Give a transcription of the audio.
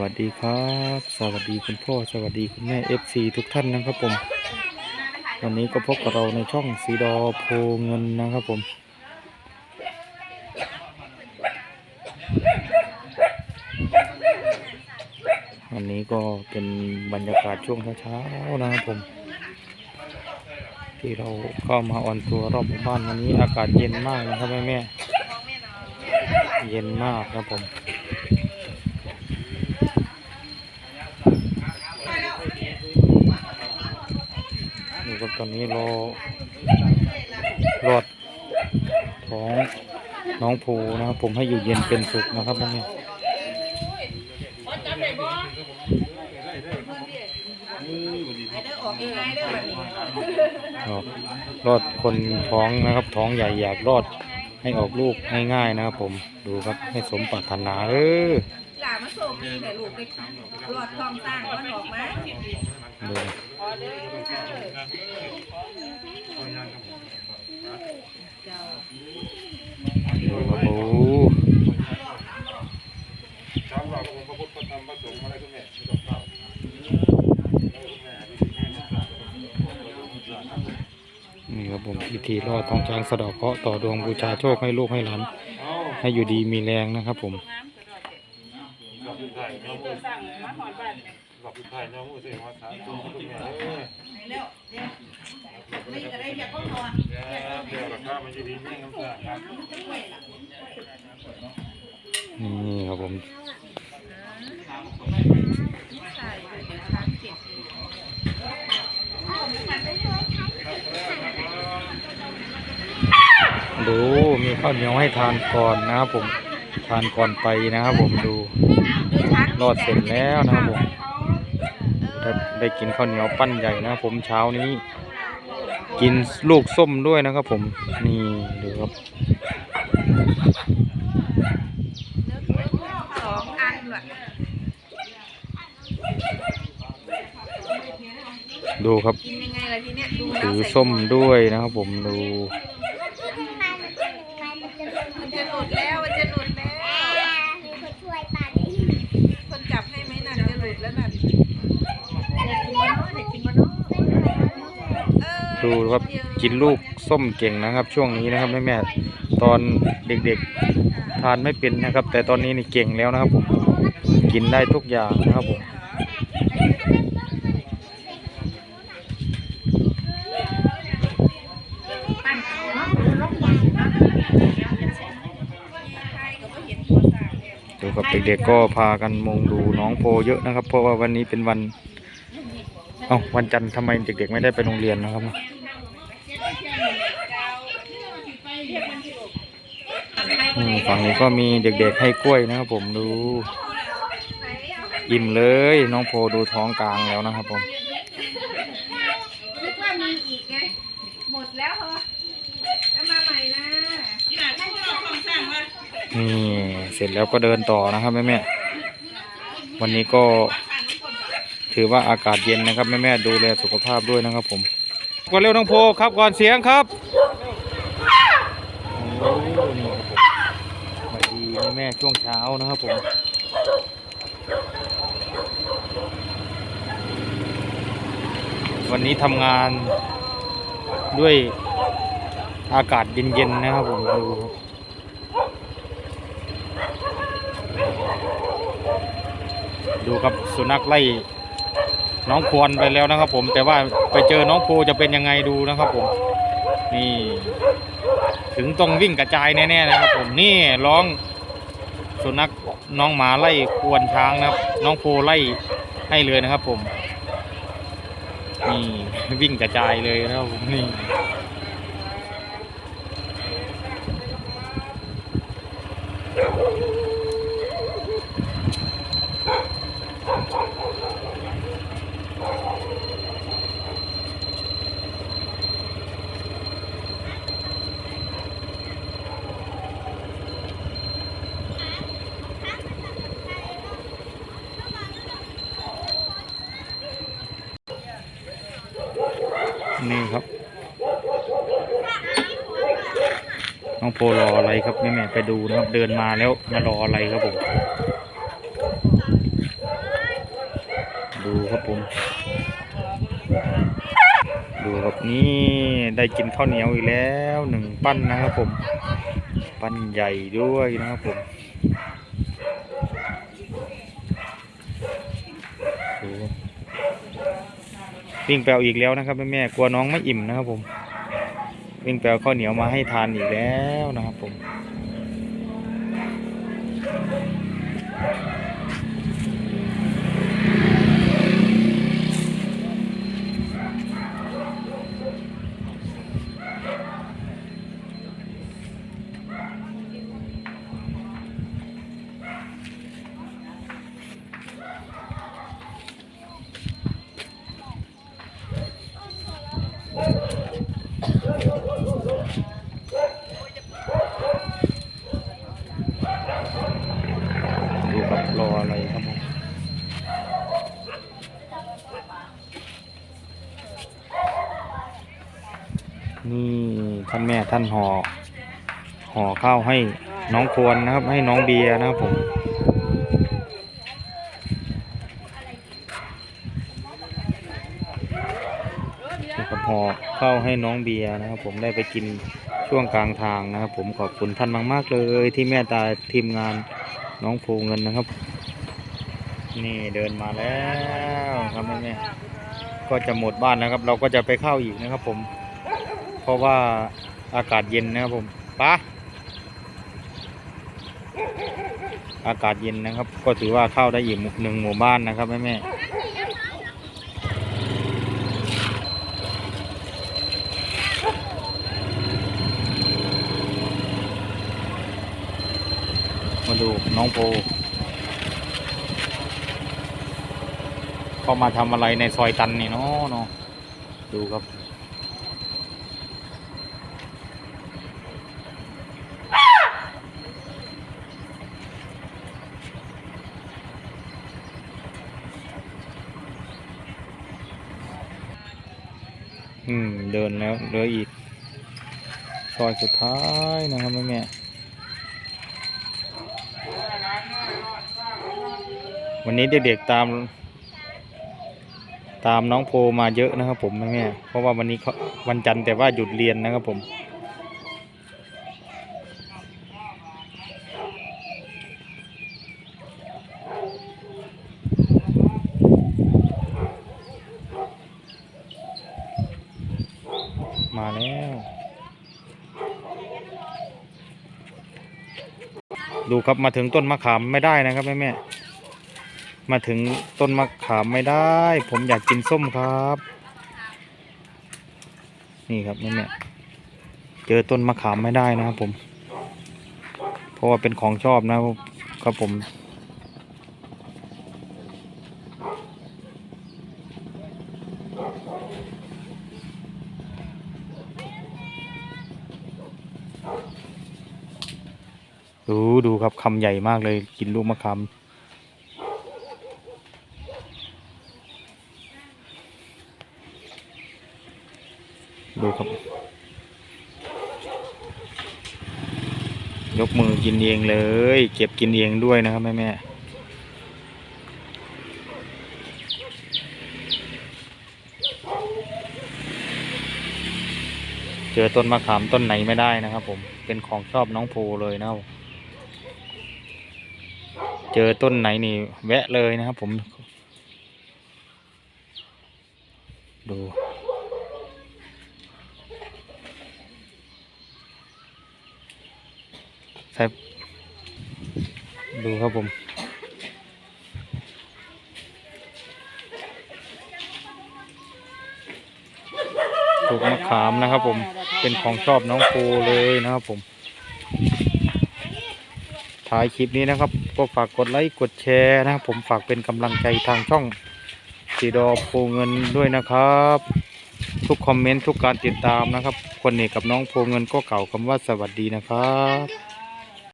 วัสดีครับ สวัสดีคุณพ่อ สวัสดีคุณแม่ FC ทุกท่านนะครับผม วันนี้ก็พบกับเราในช่องสีดอโพเงินนะครับผม วันนี้ก็เป็นบรรยากาศช่วงเช้าๆนะครับผม ที่เราเข้ามาออนตัวรอบหมู่บ้านวันนี้อากาศเย็นมากนะครับแม่แม่เย็นมากครับผม ครับตอนนี้รอรอดท้องน้องภูนะครับ ผมให้อยู่เย็นเป็นสุขนะครับนั่นนี่ครับรอดคนท้องนะครับ ท้องใหญ่อยากรอดให้ออกลูกง่ายๆนะครับ ผมดูครับให้สมปรารถนาเออหลานมาโศกดีแต่ลูกไปรอดทองสร้างมันออกมา ดูดูครับโอ้นี่ครับผมพิธีรอดทองช้างสะเดอกเคราะห์ต่อดวงบูชาโชคให้ลูกให้หลานให้อยู่ดีมีแรงนะครับผม หลับไปไทยน้องอุ้ยเสียงว่าษายตัวคุณแม่เอ้ยเร็วเร็วไม่จะได้อยากก้มนอนเดี๋ยวราคามันจะดีไม่น้ำครับนี่ครับผมดูมีข้าวเหนียวให้ทานก่อนนะครับผมทานก่อนไปนะครับผมดูรอดเสร็จแล้วนะครับผม ได้ได้กินข้าวเหนียวปั้นใหญ่นะครับผมเช้านี้ กินลูกส้มด้วยนะครับผมนี่ดูครับสองอันว่ะดูครับกินยังไงล่ะทีเนี้ยดูแล้วถือใส่ส้มด้วยนะครับผมดู มันจะหลุดแล้วมันจะหลุดแล้วคนจับให้ไหมนั่นจะหลุดแล้วนั่นเออ ดูครับกินลูกส้มเก่งนะครับ ช่วงนี้นะครับแม่แม่ตอนเด็กๆทานไม่เป็นนะครับ แต่ตอนนี้นี่เก่งแล้วนะครับผมกินได้ทุกอย่างนะครับผมดูครับเด็กๆก็พากันมุงดูน้องโพเยอะนะครับ เพราะว่าวันนี้เป็นวัน เอ้าวันจันทร์ทำไมเด็กๆไม่ได้ไปโรงเรียนนะครับอืมฝั่งนี้ก็มีเด็กๆให้กล้วยนะครับผมดู อิ่มเลยน้องโพดูท้องกลางแล้วนะครับผมนึกว่ามีอีกไงหมดแล้วเหรอจะมาใหม่นะที่หลังให้เราความสร้างว่านี่เสร็จแล้วก็เดินต่อนะครับแม่แม่ๆวันนี้ก็ ถือว่าอากาศเย็นนะครับแม่แม่ดูแลสุขภาพด้วยนะครับผมก่อนเร็วน้องโพครับก่อนเสียงครับมสวัสดีแม่แม่ช่วงเช้านะครับผมวันนี้ทำงานด้วยอากาศเย็นๆนะครับผมดูดูครับสุนัขไล่ น้องควรไปแล้วนะครับ ผมแต่ว่าไปเจอน้องโพจะเป็นยังไงดูนะครับผมนี่ถึงต้องวิ่งกระจายแน่ๆนะครับ ผมนี่ร้องสุนัขน้องหมาไล่ควรช้างนะครับ น้องโพไล่ให้เลยนะครับ ผมนี่วิ่งกระจายเลยนะครับผมนี่ นี่ครับ น้องโพรออะไรครับแม่แม่ไปดูนะครับเดินมาแล้วมารออะไรครับผม ดูครับผม ดูครับนี่ได้กินข้าวเหนียวอีกแล้วหนึ่งปั้นนะครับผม ปั้นใหญ่ด้วยนะครับผมดู วิ่งแปลวอีกแล้วนะครับแม่แม่กลัวน้องไม่อิ่มนะครับผม วิ่งแปลวข้าวเหนียวมาให้ทานอีกแล้วนะครับผม นี่ท่านแม่ท่านห่อห่อข้าวให้น้องควรนะครับ ให้น้องเบียร์นะครับผมกับห่อข้าวให้น้องเบียร์นะครับ ผมได้ไปกินช่วงกลางทางนะครับ ผมขอบคุณท่านมาก ๆ เลยที่แม่ตาทีมงานน้องภูเงินนะครับ นี่เดินมาแล้วครับแม่ก็จะหมดบ้านแล้วครับ เราก็จะไปเข้าอีกนะครับ ผม ราะว่าอากาศเย็นนะครับผมปะอากาศเย็นนะครับ ก็ถือว่าเข้าได้อีกหนึ่งหมู่บ้านนะครับแม่แม่มาดูน้องโพเข้ามาทำอะไรในซอยตันนี่เนาะเนาะดูครับ อืม เดินแล้วเหลืออีก ซอยสุดท้ายนะครับแม่แม่วันนี้เด็กๆตาม ตามน้องโพมาเยอะนะครับ ผมแม่แม่เพราะว่าวันนี้วันจันทร์แต่ว่าหยุดเรียนนะครับผม มาแล้ว ดูครับมาถึงต้นมะขามไม่ได้นะครับแม่แม่มาถึงต้นมะขามไม่ได้ ผมอยากกินส้มครับ นี่ครับแม่แม่เจอต้นมะขามไม่ได้นะครับผม เพราะว่าเป็นของชอบนะครับผม ดูครับคำใหญ่มากเลยกินลูกมะขามดูครับ ยกมือกินเองเลย เก็บกินเองด้วยนะครับ แม่แม่เจอต้นมะขามต้นไหนไม่ได้นะครับผมเป็นของชอบน้องภูเลยนะครับ เจอต้นไหนนี่แวะเลยนะครับผม ดูใส่ดูครับผมปลูกมะขามนะครับผม เป็นของชอบน้องภูเลยนะครับผมถ่ายคลิปนี้นะครับ ก็ฝากกดไลค์กดแชร์นะครับผมฝากเป็นกำลังใจทางช่องสีดอโพเงินด้วยนะครับ ทุกคอมเมนต์ทุกการติดตามนะครับ คนเอกกับน้องโพเงินก็เก่าคำว่าสวัสดีนะครับ